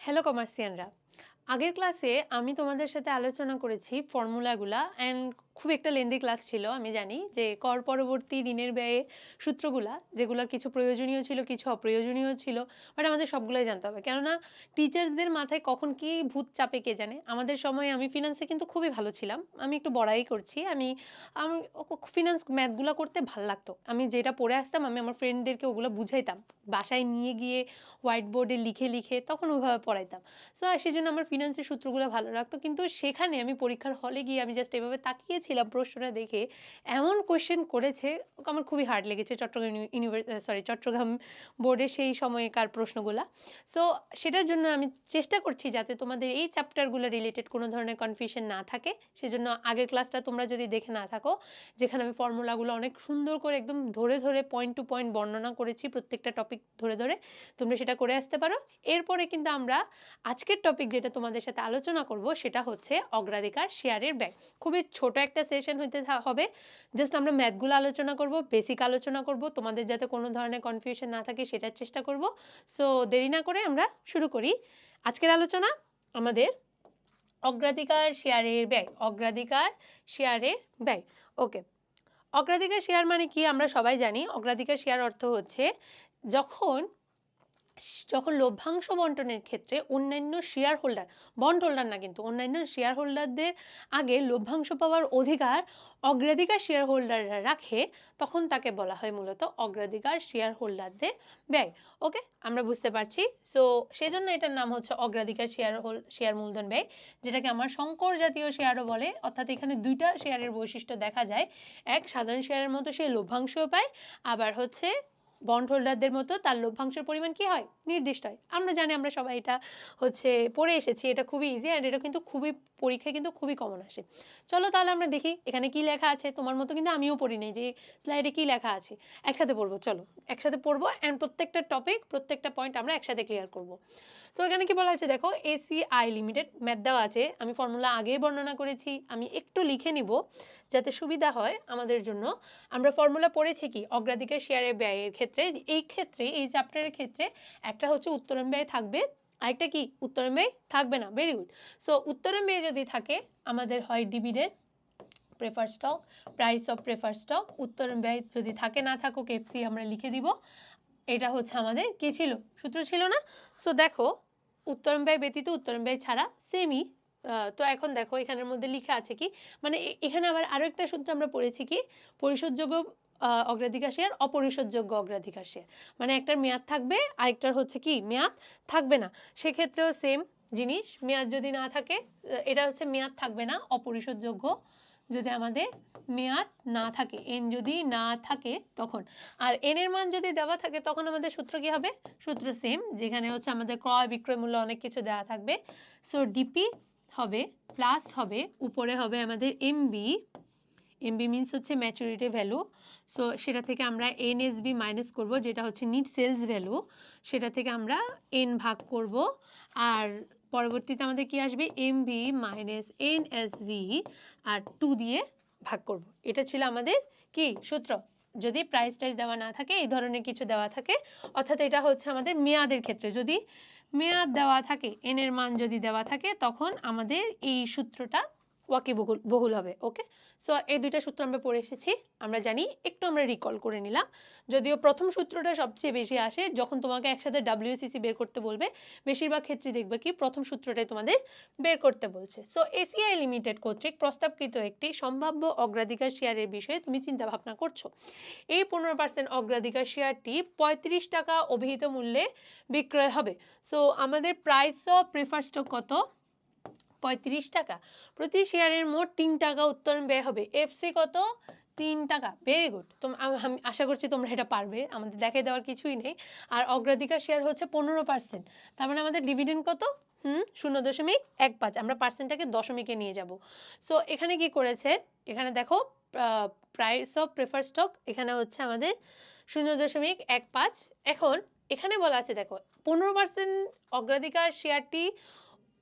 Hello কমার্সিয়ানরা আগের ক্লাসে আমি তোমাদের সাথে আলোচনা করেছি ফর্মুলাগুলা অ্যান্ড খুব একটা লেন্দি ক্লাস ছিল, আমি জানি, যে কর পরবর্তী ঋণের ব্যয়ের সূত্রগুলা, যেগুলোর কিছু প্রয়োজনীয় ছিল, কিছু অপ্রয়োজনীয় ছিল বাট আমাদের সবগুলোই জানতে হবে। কেননা টিচার্সদের মাথায় কখন কি ভূত চাপে কে জানে? আমাদের সময় আমি ফিনান্সে কিন্তু খুবই ভালো ছিলাম। আমি একটু বড়াই করছি, আমি আমি ফিনান্স ম্যাথগুলো করতে ভালো লাগতো। আমি যেটা পড়ে আসতাম, আমি আমার ফ্রেন্ডদেরকে ওগুলো বুঝাইতাম। বাসায় নিয়ে গিয়ে হোয়াইট বোর্ডে লিখে লিখে তখন ওইভাবে পড়াইতাম। সো সেই জন্য আমার ফিনান্সের সূত্রগুলো ভালো লাগতো। কিন্তু সেখানে আমি পরীক্ষার হলে গিয়ে আমি জাস্ট এভাবে তাকিয়েছিলাম প্রশ্নটা দেখে এমন কোয়েশ্চেন করেছে, আমার খুবই হার্ড লেগেছে চট্টগ্রাম সরি চট্টগ্রাম বোর্ডের সেই সময়কার প্রশ্নগুলা। সো সেটার জন্য আমি চেষ্টা করছি যাতে তোমাদের এই চ্যাপ্টারগুলো রিলেটেড কোনো ধরনের কনফিউশন না থাকে। সেজন্য আগের ক্লাসটা তোমরা যদি দেখে না থাকো, যেখানে আমি ফর্মুলাগুলো অনেক সুন্দর করে একদম ধরে ধরে পয়েন্ট টু পয়েন্ট বর্ণনা করেছি প্রত্যেকটা টপিক ধরে ধরে, তোমরা সেটা করে আসতে পারো। এরপরে কিন্তু আমরা আজকের টপিক যেটা তোমাদের সাথে আলোচনা করব, সেটা হচ্ছে অগ্রাধিকার শেয়ারের ব্যাগ খুবই ছোট একটা সেশন হইতে হবে। জাস্ট আমরা ম্যাথগুলো আলোচনা করব বেসিক আলোচনা করব, তোমাদের যাতে কোনো ধরনের কনফিউশন না থাকে সেটার চেষ্টা করব। সো দেরি না করে আমরা শুরু করি। আজকের আলোচনা আমাদের অগ্রাধিকার শেয়ারের ব্যয়, অগ্রাধিকার শেয়ারের ব্যয়। ওকে অগ্রাধিকার শেয়ার মানে কি? আমরা সবাই জানি। অগ্রাধিকার শেয়ার অর্থ হচ্ছে যখন যখন লভ্যাংশ বন্টনের ক্ষেত্রে অন্যান্য শেয়ার হোল্ডার বন্ড হোল্ডার না কিন্তু, অন্যান্য শেয়ার হোল্ডারদের আগে লভ্যাংশ পাওয়ার অধিকার অগ্রাধিকার শেয়ার হোল্ডাররা রাখে, তখন তাকে বলা হয় মূলত অগ্রাধিকার শেয়ার হোল্ডারদের ব্যয়। ওকে আমরা বুঝতে পারছি। সো সেজন্য এটার নাম হচ্ছে অগ্রাধিকার শেয়ার হোল শেয়ার মূলধন ব্যয়, যেটাকে আমার সংকর জাতীয় শেয়ারও বলে। অর্থাৎ এখানে দুইটা শেয়ারের বৈশিষ্ট্য দেখা যায়। এক, সাধারণ শেয়ারের মতো সে লভ্যাংশও পায়, আবার হচ্ছে বন্ড হোল্ডারদের মতো তার লভ্যাংশের পরিমাণ কি হয়? নির্দিষ্ট হয়। আমরা জানি আমরা সবাই এটা হচ্ছে পড়ে এসেছি, এটা খুবই ইজি অ্যান্ড এটা কিন্তু খুবই, পরীক্ষায় কিন্তু খুবই কমন আসে। চলো তাহলে আমরা দেখি এখানে কি লেখা আছে। তোমার মতো কিন্তু আমিও পড়ি নাই যে স্লাইডে কি লেখা আছে। একসাথে পড়ব, চলো। একসাথে পড়ব অ্যান্ড প্রত্যেকটা টপিক প্রত্যেকটা পয়েন্ট আমরা একসাথে ক্লিয়ার করব। তো এখানে কি বলা আছে? দেখো এসিআই লিমিটেড ম্যাথ দেওয়া আছে। আমি ফর্মুলা আগেই বর্ণনা করেছি। আমি একটু লিখে নিব। যাতে সুবিধা হয় আমাদের জন্য। আমরা ফর্মুলা পড়েছি কি? অগ্রাধিকার শেয়ারের ব্যয়ের ক্ষেত্রে। এই ক্ষেত্রে, এই চ্যাপ্টারের ক্ষেত্রে একটা হচ্ছে উত্তরণ ব্যয় থাকবে। আরেকটা কি? উত্তরণ ব্যয় থাকবে না। ভেরি গুড সো উত্তরণ ব্যয় যদি থাকে, আমাদের হয় dividend prefer stock price of prefer stock উত্তরণ ব্যয় যদি থাকে, না থাকুক এফসি আমরা লিখে দিব। এটা হচ্ছে আমাদের কি ছিল? সূত্র ছিল না? সো দেখো, উত্তরণ ব্যয় ব্যতীত উত্তরণ ব্যয় ছাড়া সেমই তো এখন দেখো, এখানের মধ্যে লিখা আছে কি মানে এখানে আবার আরও একটা সূত্র আমরা পড়েছি কি পরিশোধযোগ্য অগ্রাধিকার শেয়ার অপরিশোধযোগ্য অগ্রাধিকার শেয়ার। মানে একটার মেয়াদ থাকবে, আরেকটার হচ্ছে কি, মেয়াদ থাকবে না। সেক্ষেত্রেও সেম জিনিস, মেয়াদ যদি না থাকে এটা হচ্ছে মেয়াদ থাকবে না অপরিশোধযোগ্য যদি আমাদের মেয়াদ না থাকে এন যদি না থাকে তখন। আর এন এর মান যদি দেওয়া থাকে, তখন আমাদের সূত্র কি হবে? সূত্র সেম যেখানে হচ্ছে আমাদের ক্রয় বিক্রয় মূল্য অনেক কিছু দেওয়া থাকবে। সো ডিপি হবে প্লাস হবে, উপরে হবে আমাদের এমবি এমবি মিনস হচ্ছে ম্যাচুরিটি ভ্যালু সো সেটা থেকে আমরা এন এনএসবি মাইনাস করব, যেটা হচ্ছে নিট সেলস ভ্যালু সেটা থেকে আমরা এন ভাগ করব। আর পরবর্তীতে আমাদের কি আসবে? এমবি মাইনাস এনএসভি আর টু দিয়ে ভাগ করব। এটা ছিল আমাদের কি? সূত্র। যদি প্রাইস টাইস দেওয়া না থাকে, এই ধরনের কিছু দেওয়া থাকে, অর্থাৎ এটা হচ্ছে আমাদের মেয়াদের ক্ষেত্রে। যদি মেয়াদ দেওয়া থাকে এন এর মান যদি দেওয়া থাকে তখন আমাদের এই সূত্রটা ওয়াকি বহুল হবে ওকে সো এই দুইটা সূত্র আমরা পড়ে এসেছি, আমরা জানি, একটু আমরা রিকল করে নিলাম। যদিও প্রথম সূত্রটা সবচেয়ে বেশি আসে, যখন তোমাকে একসাথে ডাব্লিউসিসি বের করতে বলবে, বেশিরভাগ ক্ষেত্রে দেখবে কি, প্রথম সূত্রটাই তোমাদের বের করতে বলছে। সো এসিআই লিমিটেড কর্তৃক প্রস্তাবকৃত একটি সম্ভাব্য অগ্রাধিকার শেয়ারের বিষয়ে তুমি চিন্তা ভাবনা করছ। এই পনেরো পার্সেন্ট অগ্রাধিকার শেয়ারটি পঁয়ত্রিশ টাকা অভিহিত মূল্যে বিক্রয় হবে। সো আমাদের প্রাইস অফ প্রেফার স্টক কত? পঁয়ত্রিশ টাকা। প্রতি শেয়ারের মোট তিন টাকা উত্তোলন ব্যয় হবে। এফসি কত? তিন টাকা। ভেরি গুড তো আমি আশা করছি তোমরা এটা পারবে। আমাদের দেখাই দেওয়ার কিছুই নেই। আর অগ্রাধিকার শেয়ার হচ্ছে পনেরো পার্সেন্ট তার মানে আমাদের ডিভিডেন্ড কত? হুম, শূন্য দশমিক এক পাঁচ। আমরা পার্সেন্টটাকে দশমিকে নিয়ে যাব। সো এখানে কি করেছে? এখানে দেখো প্রাইস অফ প্রেফার স্টক এখানে হচ্ছে আমাদের শূন্য দশমিক এক পাঁচ। এখন এখানে বলা আছে, দেখো, পনেরো পার্সেন্ট অগ্রাধিকার শেয়ারটি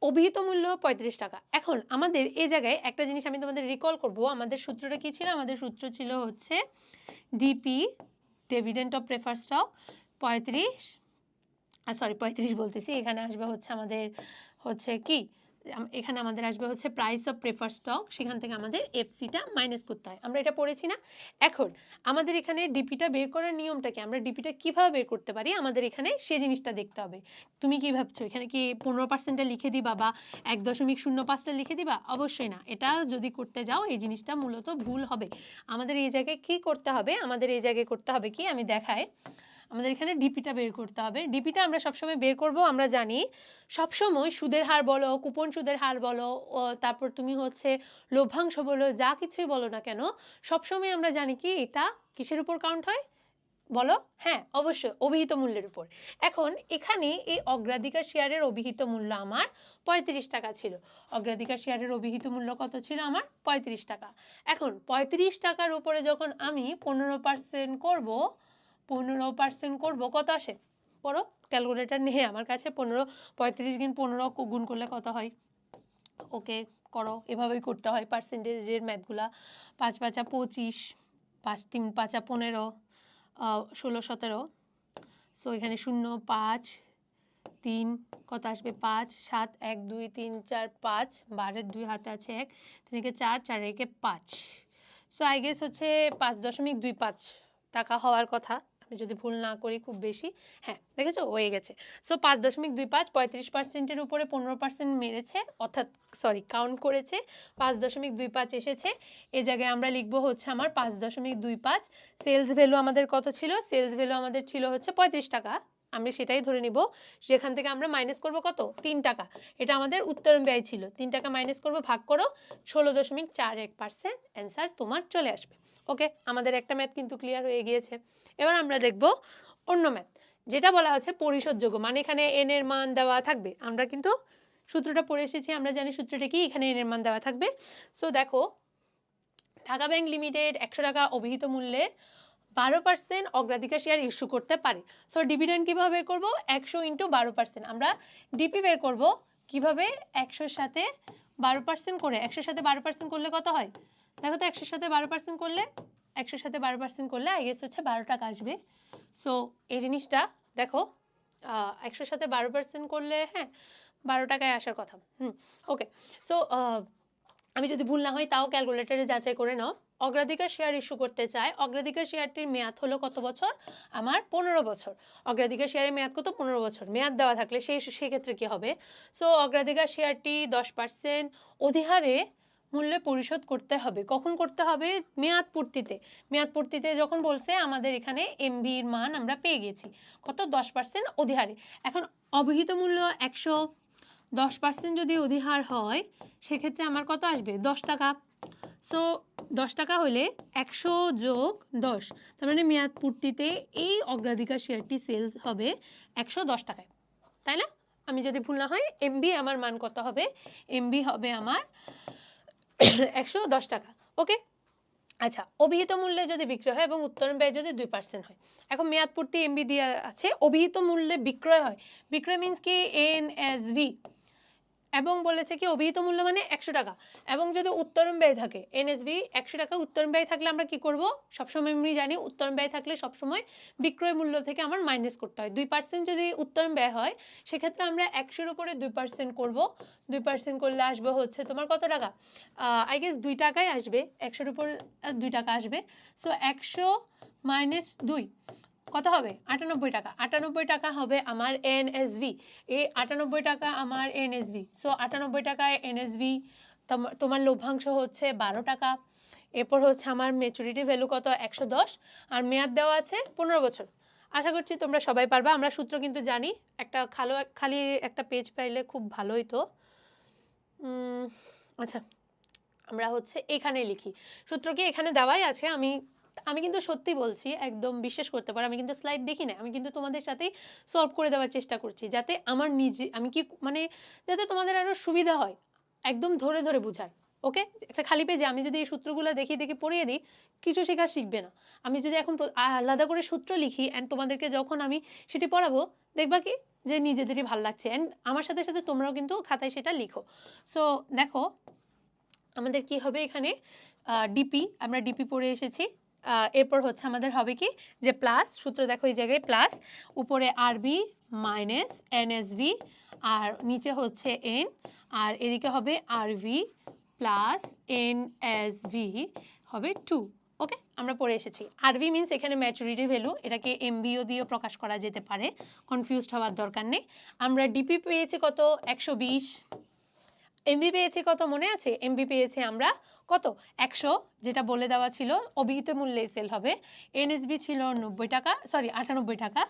অভিহিত মূল্য পঁয়ত্রিশ টাকা। এখন আমাদের এই জায়গায় একটা জিনিস আমি তোমাদের রিকল করব। আমাদের সূত্রটা কী ছিল? আমাদের সূত্র ছিল হচ্ছে DP dividend of prefer stock পঁয়ত্রিশ সরি পঁয়ত্রিশ বলতেছি। এখানে আসবে হচ্ছে আমাদের হচ্ছে কি? এখানে আমাদের আসবে হচ্ছে প্রাইস অফ প্রেফার স্টক সেখান থেকে আমাদের এফসিটা মাইনাস করতে হয়। আমরা এটা পড়েছি না? এখন, আমাদের এখানে ডিপিটা বের করার নিয়মটা কি? আমরা ডিপিটা কীভাবে বের করতে পারি? আমাদের এখানে সে জিনিসটা দেখতে হবে। তুমি কি ভাবছ? এখানে কি পনেরো পার্সেন্টটা লিখে দিবা বা এক দশমিক শূন্য পাঁচটা লিখে দিবা? অবশ্যই না। এটা যদি করতে যাও, এই জিনিসটা মূলত ভুল হবে। আমাদের এই জায়গায় কি করতে হবে? আমাদের এই জায়গায় করতে হবে কি? আমি দেখাই। আমাদের এখানে ডিপিটা বের করতে হবে। ডিপিটা আমরা সবসময় বের করব, আমরা জানি। সবসময় সুদের হার বলো, কুপন সুদের হার বলো তারপর তুমি হচ্ছে লভ্যাংশ বলো, যা কিছুই বলো না কেন, সবসময় আমরা জানি কি, এটা কিসের উপর কাউন্ট হয়? বলো? হ্যাঁ অবশ্যই, অভিহিত মূল্যের উপর। এখন এখানে এই অগ্রাধিকার শেয়ারের অভিহিত মূল্য আমার পঁয়ত্রিশ টাকা ছিল। অগ্রাধিকার শেয়ারের অভিহিত মূল্য কত ছিল আমার? পঁয়ত্রিশ টাকা। এখন পঁয়ত্রিশ টাকার উপরে যখন আমি পনেরো পার্সেন্ট করব পনেরো পার্সেন্ট করব। কত আসে? করো ক্যালকুলেটার নিয়ে আমার কাছে পনেরো, পঁয়ত্রিশ গুণ পনেরো গুণ করলে কত হয়? ওকে, করো। এভাবেই করতে হয়। পার্সেন্টেজের ম্যাথগুলা পাঁচ পাঁচা পঁচিশ, পাঁচ তিন পাঁচা পনেরো ষোলো সতেরো। সো এখানে শূন্য, পাঁচ, তিন, কত আসবে? পাঁচ, সাত, এক, দুই, তিন, চার, পাঁচ। বারের দুই হাতে আছে এক তিনকে চার চার একে পাঁচ। সো আই গেস হচ্ছে পাঁচ দশমিক দুই পাঁচ টাকা হওয়ার কথা। আমি যদি ভুল না করি খুব বেশি হ্যাঁ দেখেছ? হয়ে গেছে। সো পাঁচ দশমিক দুই পাঁচ, পঁয়ত্রিশ পার্সেন্টের উপরে পনেরো পার্সেন্ট মেরেছে, অর্থাৎ সরি কাউন্ট করেছে, পাঁচ দশমিক দুই পাঁচ এসেছে। এ জায়গায় আমরা লিখব হচ্ছে আমার পাঁচ দশমিক দুই পাঁচ সেলস ভ্যালু আমাদের কত ছিল? সেলস ভ্যালু আমাদের ছিল হচ্ছে পঁয়ত্রিশ টাকা। আমি সেটাই ধরে নিব, যেখান থেকে আমরা মাইনাস করব কত? তিন টাকা। এটা আমাদের উত্তরণ ব্যয় ছিল। তিন টাকা মাইনাস করব, ভাগ করো, ষোলো দশমিক চার এক পার্সেন্ট অ্যান্সার তোমার চলে আসবে। ওকে, আমাদের একটা ম্যাথ কিন্তু ক্লিয়ার হয়ে গিয়েছে। এবার আমরা দেখব অন্য ম্যাথ যেটা বলা হচ্ছে পরিশোধযোগ্য মানে এখানে এন এর মান দেওয়া থাকবে। আমরা কিন্তু সূত্রটা পড়ে এসেছি, আমরা জানি সূত্রটা কি, এখানে এন এর মান দেওয়া থাকবে। সো দেখো, ঢাকা ব্যাংক লিমিটেড একশো টাকা অভিহিত মূল্যের বারো পার্সেন্ট অগ্রাধিকার শেয়ার ইস্যু করতে পারে। সো ডিভিডেন্ড কীভাবে বের করব? একশো ইন্টু বারো পার্সেন্ট আমরা ডিপি বের করব কীভাবে? একশোর সাথে বারো পার্সেন্ট করে, একশোর সাথে বারো পার্সেন্ট করলে কত হয়? দেখো তো একশোর সাথে বারো পার্সেন্ট করলে, একশোর সাথে বারো পার্সেন্ট করলে আই গেস হচ্ছে বারো টাকা আসবে। সো এই জিনিসটা দেখো একশোর সাথে বারো পার্সেন্ট করলে হ্যাঁ বারো টাকায় আসার কথা। হুম ওকে সো আমি যদি ভুল না হয়, তাও ক্যালকুলেটারে যাচাই করে নাও। অগ্রাধিকার শেয়ার ইস্যু করতে চায়, অগ্রাধিকার শেয়ারটির মেয়াদ হলো কত বছর? আমার পনেরো বছর। অগ্রাধিকার শেয়ারের মেয়াদ কত? পনেরো বছর। মেয়াদ দেওয়া থাকলে সেই সেক্ষেত্রে কী হবে? সো অগ্রাধিকার শেয়ারটি দশ পার্সেন্ট অধিহারে মূল্যে পরিশোধ করতে হবে। কখন করতে হবে? মেয়াদ পূর্তিতে। মেয়াদ পূর্তিতে যখন বলছে, আমাদের এখানে এমবির মান আমরা পেয়ে গেছি। কত? দশ পার্সেন্ট অধিহারে। এখন অবহিত মূল্য একশো দশ পার্সেন্ট যদি অধিহার হয়, সেক্ষেত্রে আমার কত আসবে? দশ টাকা। সো দশ টাকা হলে একশো যোগ দশ। তার মানে মেয়াদ পূর্তিতে এই অগ্রাধিকার শেয়ারটি সেলস হবে একশো দশ টাকায়। তাই না? আমি যদি ভুল না হয় এমবি আমার মান কত হবে? এমবি হবে আমার একশো দশ টাকা ওকে আচ্ছা অভিহিত মূল্যে যদি বিক্রয় হয় এবং উত্তরণ ব্যয় যদি দুই পার্সেন্ট হয়। এখন মেয়াদ পূর্তি এমবি দিয়ে আছে, অভিহিত মূল্যে বিক্রয় হয়। বিক্রয় মিনস কি? এন এস ভি এবং বলেছে কি, অভিহিত মূল্য মানে একশো টাকা। এবং যদি উত্তরণ ব্যয় থাকে এনএসবি একশো টাকা উত্তরণ ব্যয় থাকলে আমরা কি করব? সবসময় আমি জানি উত্তরণ ব্যয় থাকলে সবসময় বিক্রয় মূল্য থেকে আমার মাইনাস করতে হয়। দুই পার্সেন্ট যদি উত্তরণ ব্যয় হয়, সেক্ষেত্রে আমরা একশোর উপরে দুই পার্সেন্ট করব। দুই পার্সেন্ট করলে আসবে হচ্ছে তোমার কত টাকা? আই গেস দুই টাকায় আসবে। একশোর উপর দুই টাকা আসবে। সো একশো মাইনাস দুই। কত হবে? আটানব্বই টাকা। আটানব্বই টাকা হবে আমার এনএসভি এই আটানব্বই টাকা আমার এনএসভি সো আটানব্বই টাকায় এনএসভি তোমার লভ্যাংশ হচ্ছে বারো টাকা। এরপর হচ্ছে আমার মেচুরিটি ভ্যালু কত? একশো দশ। আর মেয়াদ দেওয়া আছে পনেরো বছর। আশা করছি তোমরা সবাই পারবা। আমরা সূত্র কিন্তু জানি। একটা খালো, খালি একটা পেজ পাইলে খুব ভালোই তো। আচ্ছা আমরা হচ্ছে এখানে লিখি। সূত্র কি এখানে দেওয়াই আছে? আমি আমি কিন্তু সত্যি বলছি, একদম বিশ্বাস করতে পারো, আমি কিন্তু স্লাইড দেখি না আমি কিন্তু তোমাদের সাথেই সলভ করে দেওয়ার চেষ্টা করছি, যাতে আমার নিজে, আমি কি মানে যাতে তোমাদের আরও সুবিধা হয়, একদম ধরে ধরে বুঝার ওকে একটা খালি পেজে আমি যদি এই সূত্রগুলো দেখি দেখি পড়িয়ে দিই, কিছু শেখার শিখবে না। আমি যদি এখন আলাদা করে সূত্র লিখি অ্যান্ড তোমাদেরকে যখন আমি সেটি পড়াবো, দেখবা কি যে নিজেদেরই ভালো লাগছে অ্যান্ড আমার সাথে সাথে তোমরাও কিন্তু খাতায় সেটা লিখো। সো দেখো, আমাদের কি হবে এখানে? ডিপি আমরা ডিপি পড়ে এসেছি। এরপর হচ্ছে আমাদের হবে কি? যে প্লাস সূত্র দেখো এই জায়গায় প্লাস উপরে আরবি মাইনাস এনএসভি আর নিচে হচ্ছে এন আর এদিকে হবে RV plus N S V হবে টু ওকে আমরা পড়ে এসেছি। আরভি মিন্স এখানে ম্যাচুরিটি ভ্যালু এটাকে এমবিও দিয়েও প্রকাশ করা যেতে পারে। কনফিউজড হওয়ার দরকার নেই। আমরা ডিপি পেয়েছি কত? একশো বিশ। এমবি পেয়েছি কত মনে আছে? এমবি পেয়েছি আমরা কত? একশো, যেটা বলে দেওয়া ছিল অবিহিত মূল্যে সেল হবে। এনএসবি ছিল নব্বই টাকা সরি আটানব্বই টাকা।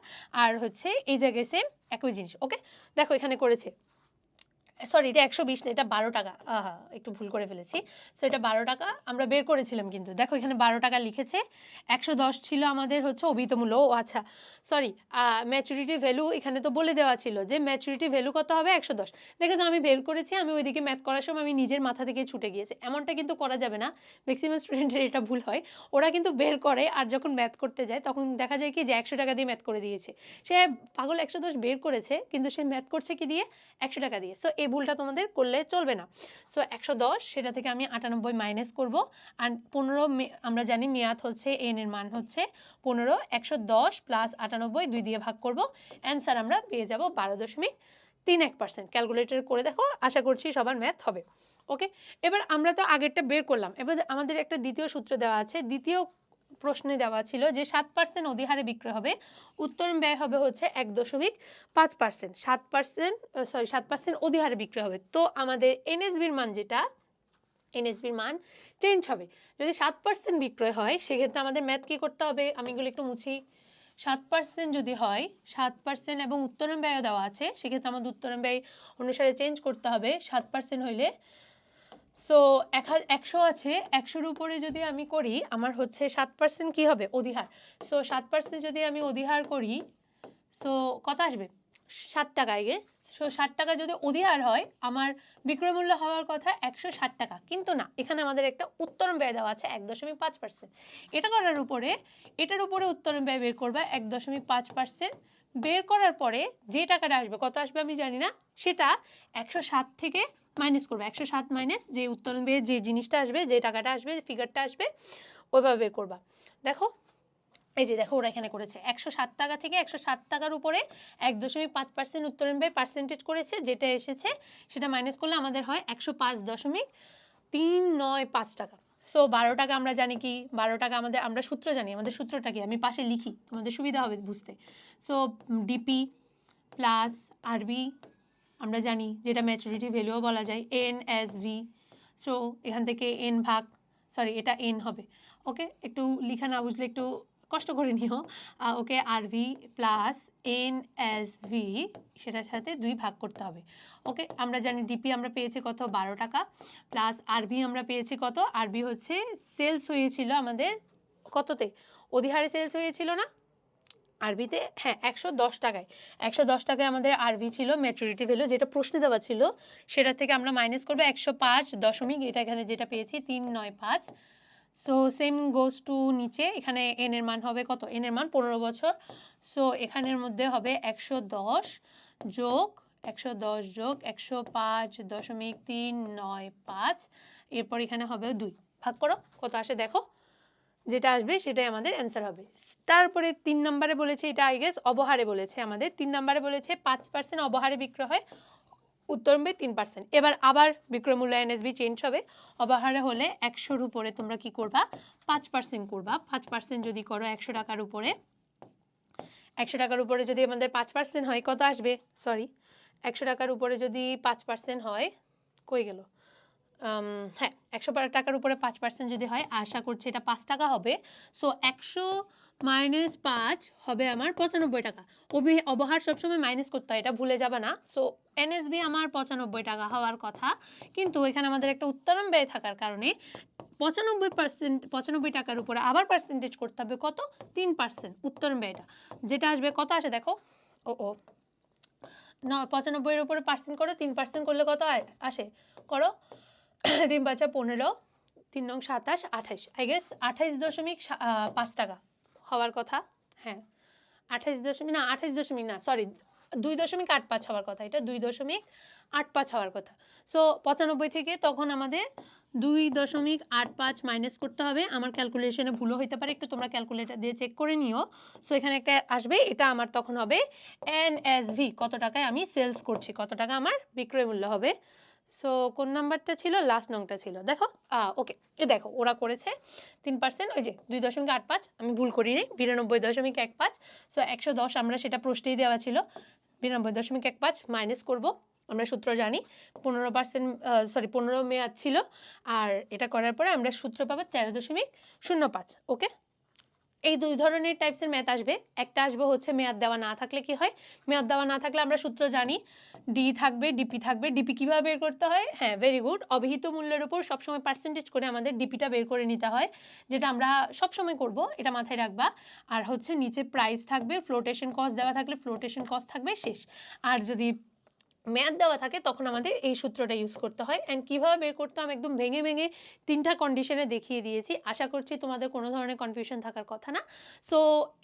আর হচ্ছে, এই জায়গায় সেম একই জিনিস ওকে দেখো, এখানে করেছে। সরি এটা একশো বিশ না, এটা বারো টাকা। আহা, একটু ভুল করে ফেলেছি। সো এটা বারো টাকা। আমরা বের করেছিলাম কিন্তু। দেখো, এখানে বারো টাকা লিখেছে। একশো দশ ছিল আমাদের হচ্ছে অভিহিত মূল্য ও আচ্ছা সরি ম্যাচুরিটি ভ্যালু এখানে তো বলে দেওয়া ছিল যে ম্যাচুরিটি ভ্যালু কত হবে? একশো দশ। দেখে, তো আমি বের করেছি, আমি ওইদিকে ম্যাথ করার সময় আমি নিজের মাথা থেকে ছুটে গিয়েছে। এমনটা কিন্তু করা যাবে না। ম্যাক্সিমাম স্টুডেন্টের এটা ভুল হয়। ওরা কিন্তু বের করে আর যখন ম্যাথ করতে যায়, তখন দেখা যায় কি যে একশো টাকা দিয়ে ম্যাথ করে দিয়েছে। সে পাগল একশো দশ বের করেছে, কিন্তু সে ম্যাথ করছে কি দিয়ে? একশো টাকা দিয়ে। সো এই ভুলটা তোমাদের করলে চলবে না। সো একশো দশ, সেটা থেকে আমি আটানব্বই মাইনাস করব। আর পনেরো আমরা জানি মেয়াদ হচ্ছে এন এর মান হচ্ছে পনেরো, একশো দশ প্লাস আটানব্বই, দুই দিয়ে ভাগ করব। অ্যান্সার আমরা পেয়ে যাব বারো দশমিক তিন এক পার্সেন্ট ক্যালকুলেটর করে দেখো, আশা করছি সবার ম্যাথ হবে। ওকে এবার আমরা তো আগেরটা বের করলাম। এবার আমাদের একটা দ্বিতীয় সূত্র দেওয়া আছে। দ্বিতীয় প্রশ্নে দেওয়া ছিল যে সাত পার্সেন্ট অধিহারে বিক্রয় হবে, উত্তরণ ব্যয় হবে হচ্ছে এক দশমিক পাঁচ পার্সেন্ট। সাত পার্সেন্ট সরি সাত পার্সেন্ট অধিহারে বিক্রয় হবে। তো আমাদের এনএসবির মান যেটা, এনএসবির মান চেঞ্জ হবে। যদি সাত পার্সেন্ট বিক্রয় হয়, সেক্ষেত্রে আমাদের ম্যাথ কী করতে হবে? আমি এগুলো একটু মুছি। সাত পার্সেন্ট যদি হয়, সাত পার্সেন্ট এবং উত্তরণ ব্যয়ও দেওয়া আছে, সেক্ষেত্রে আমাদের উত্তরণ ব্যয় অনুসারে চেঞ্জ করতে হবে। সাত পার্সেন্ট হইলে সো এক একশো আছে, একশোর উপরে যদি আমি করি, আমার হচ্ছে সাত পার্সেন্ট কী হবে? অধিহার। সো সাত পার্সেন্ট যদি আমি অধিহার করি সো কত আসবে? ষাট টাকা আই গেস সো ষাট টাকা যদি অধিহার হয়, আমার বিক্রয় মূল্য হওয়ার কথা একশো ষাট টাকা। কিন্তু না, এখানে আমাদের একটা উত্তরণ ব্যয় দেওয়া আছে, এক দশমিক পাঁচ পার্সেন্ট এটা করার উপরে, এটার উপরে উত্তরণ ব্যয় বের করবা এক দশমিক পাঁচ পার্সেন্ট বের করার পরে যে টাকাটা আসবে, কত আসবে আমি জানি না। সেটা একশো সাত থেকে মাইনাস করবে, একশো সাত মাইনাস যে উত্তরণ ব্যয়ের যে জিনিসটা আসবে, যে টাকাটা আসবে ফিগারটা আসবে, ওইভাবে বের করবা। দেখো, এই যে দেখো ওরা এখানে করেছে, একশো সাত টাকা থেকে একশো সাত টাকার উপরে এক দশমিক পাঁচ পার্সেন্ট উত্তরণ ব্যয় পার্সেন্টেজ করেছে, যেটা এসেছে, সেটা মাইনাস করলে আমাদের হয় একশো পাঁচ দশমিক তিন নয় পাঁচ টাকা। সো বারো টাকা আমরা জানি কি? বারো টাকা আমাদের, আমরা সূত্র জানি, আমাদের সূত্রটা কি? আমি পাশে লিখি, তোমাদের সুবিধা হবে বুঝতে। সো ডিপি প্লাস আরবি আমরা জানি যেটা ম্যাচুরিটি ভ্যালুও বলা যায় এন এস ভি সো এখান থেকে এন ভাগ সরি এটা এন হবে। ওকে একটু লিখা না বুঝলে একটু কষ্ট করে নিও। Okay, R V plus N S V সেটার সাথে দুই ভাগ করতে হবে। ওকে আমরা জানি ডিপি আমরা পেয়েছি কত? বারো টাকা। প্লাস আরবি আমরা পেয়েছি কত? আরবি হচ্ছে সেলস হয়েছিল আমাদের কততে? অধিহারে সেলস হয়েছিল না? আরবিতে হ্যাঁ একশো দশ টাকায়। একশো দশ টাকায় আমাদের আরবি ছিল ম্যাচুরিটি ভ্যালু যেটা প্রশ্নে দেওয়া ছিল, সেটা থেকে আমরা মাইনাস করব একশো পাঁচ দশমিক, এটা এখানে যেটা পেয়েছি, তিন নয় পাঁচ। সো সেম গোস টু নিচে, এখানে এন এর মান হবে কত? এন এর মান পনেরো বছর। সো এখানের মধ্যে হবে একশো দশ যোগ একশো দশ যোগ একশো পাঁচ দশমিক তিন নয় পাঁচ, এরপর এখানে হবে দুই। ভাগ করো, কত আসে দেখো? যেটা আসবে সেটাই আমাদের অ্যান্সার হবে। তারপরে তিন নম্বরে বলেছে এটা আই গেস অবহারে বলেছে আমাদের। তিন নম্বরে বলেছে পাঁচ পার্সেন্ট অবহারে বিক্রয় হয় উত্তর হবে তিন পার্সেন্ট এবার আবার বিক্রয় মূল্য এনএসবি চেঞ্জ হবে। অবহারে হলে একশোর উপরে তোমরা কি করবা? পাঁচ পার্সেন্ট করবা। পাঁচ পার্সেন্ট যদি করো একশো টাকার উপরে, একশো টাকার উপরে যদি আমাদের পাঁচ পার্সেন্ট হয়, কত আসবে? সরি একশো টাকার উপরে যদি পাঁচ পার্সেন্ট হয়, কই গেল? হ্যাঁ একশো টাকার উপরে পাঁচ পার্সেন্ট যদি হয়, আশা করছি এটা পাঁচ টাকা হবে। সো একশো মাইনাস পাঁচ হবে আমার পঁচানব্বই টাকা। অবি অবহার সবসময় মাইনাস করতে হয়, এটা ভুলে যাবে না। সো এনএসবি আমার পঁচানব্বই টাকা হওয়ার কথা। কিন্তু এখানে আমাদের একটা উত্তরণ ব্যয় থাকার কারণে পঁচানব্বই পার্সেন্ট পঁচানব্বই টাকার উপরে আবার পার্সেন্টেজ করতে হবে। কত? তিন পার্সেন্ট উত্তরণ ব্যয়টা। যেটা আসবে, কত আসে দেখো? ও ও। ন পঁচানব্বইয়ের উপরে পার্সেন্ট করো, তিন পার্সেন্ট করলে কত আসে? করো তিন পাঁচা পনেরো, তিন নং সাতাশ আঠাইশ আই গেস আঠাইশ দশমিক পাঁচ টাকা হওয়ার কথা। হ্যাঁ। আঠাইশ দশমিক, না আঠাইশ দশমিক না সরি দুই দশমিক আট পাঁচ হওয়ার কথা। এটা দুই দশমিক আট পাঁচ হওয়ার কথা। সো পঁচানব্বই থেকে তখন আমাদের দুই দশমিক আট পাঁচ মাইনাস করতে হবে। আমার ক্যালকুলেশনে ভুলও হতে পারে। একটু তোমরা ক্যালকুলেটার দিয়ে চেক করে নিও। সো এখানে একটা আসবে। এটা আমার তখন হবে এন এস ভি কত টাকায় আমি সেলস করছি? কত টাকা আমার বিক্রয় মূল্য হবে? সো কোন নাম্বারটা ছিল? লাস্ট নংটা ছিল। দেখো? ওকে এ দেখো, ওরা করেছে তিন পার্সেন্ট ওই যে দুই দশমিক আট পাঁচ, আমি ভুল করিনি, বিরানব্বই দশমিক এক পাঁচ সো একশো দশ আমরা সেটা প্রশ্নেই দেওয়া ছিল। বিরানব্বই দশমিক এক পাঁচ মাইনাস করব, আমরা সূত্র জানি। পনেরো পার্সেন্ট সরি পনেরো মেয়াদ ছিল, আর এটা করার পরে আমরা সূত্র পাবো তেরো দশমিক শূন্য পাঁচ ওকে এই দুই ধরনের টাইপসের ম্যাথ আসবে। একটা আসবে হচ্ছে মেয়াদ দেওয়া না থাকলে কি হয়? মেয়াদ দেওয়া না থাকলে আমরা সূত্র জানি। ডি থাকবে ডিপি থাকবে। ডিপি কীভাবে বের করতে হয়? হ্যাঁ ভেরি গুড অভিহিত মূল্যের উপর সবসময় পার্সেন্টেজ করে আমাদের ডিপিটা বের করে নিতে হয়, যেটা আমরা সবসময় করব, এটা মাথায় রাখবা। আর হচ্ছে নিচে প্রাইস থাকবে ফ্লোটেশন কস্ট দেওয়া থাকলে ফ্লোটেশন কস্ট থাকবে, শেষ। আর যদি ম্যাথ দেওয়া থাকে, তখন আমাদের এই সূত্রটা ইউজ করতে হয়। অ্যান্ড কীভাবে বের করতে আমি একদম ভেঙে ভেঙে তিনটা কন্ডিশনে দেখিয়ে দিয়েছি। আশা করছি তোমাদের কোনো ধরনের কনফিউশন থাকার কথা না। সো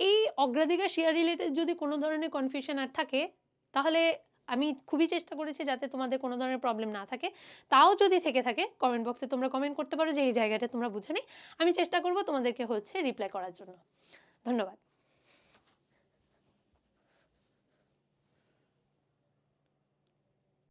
এই অগ্রাধিকার শেয়ার রিলেটেড যদি কোনো ধরনের কনফিউশন আর থাকে, তাহলে আমি খুবই চেষ্টা করেছি যাতে তোমাদের কোনো ধরনের প্রবলেম না থাকে। তাও যদি থেকে থাকে কমেন্ট বক্সে তোমরা কমেন্ট করতে পারো যে এই জায়গাটা তোমরা বুঝে নেই আমি চেষ্টা করব তোমাদেরকে হচ্ছে রিপ্লাই করার জন্য। ধন্যবাদ।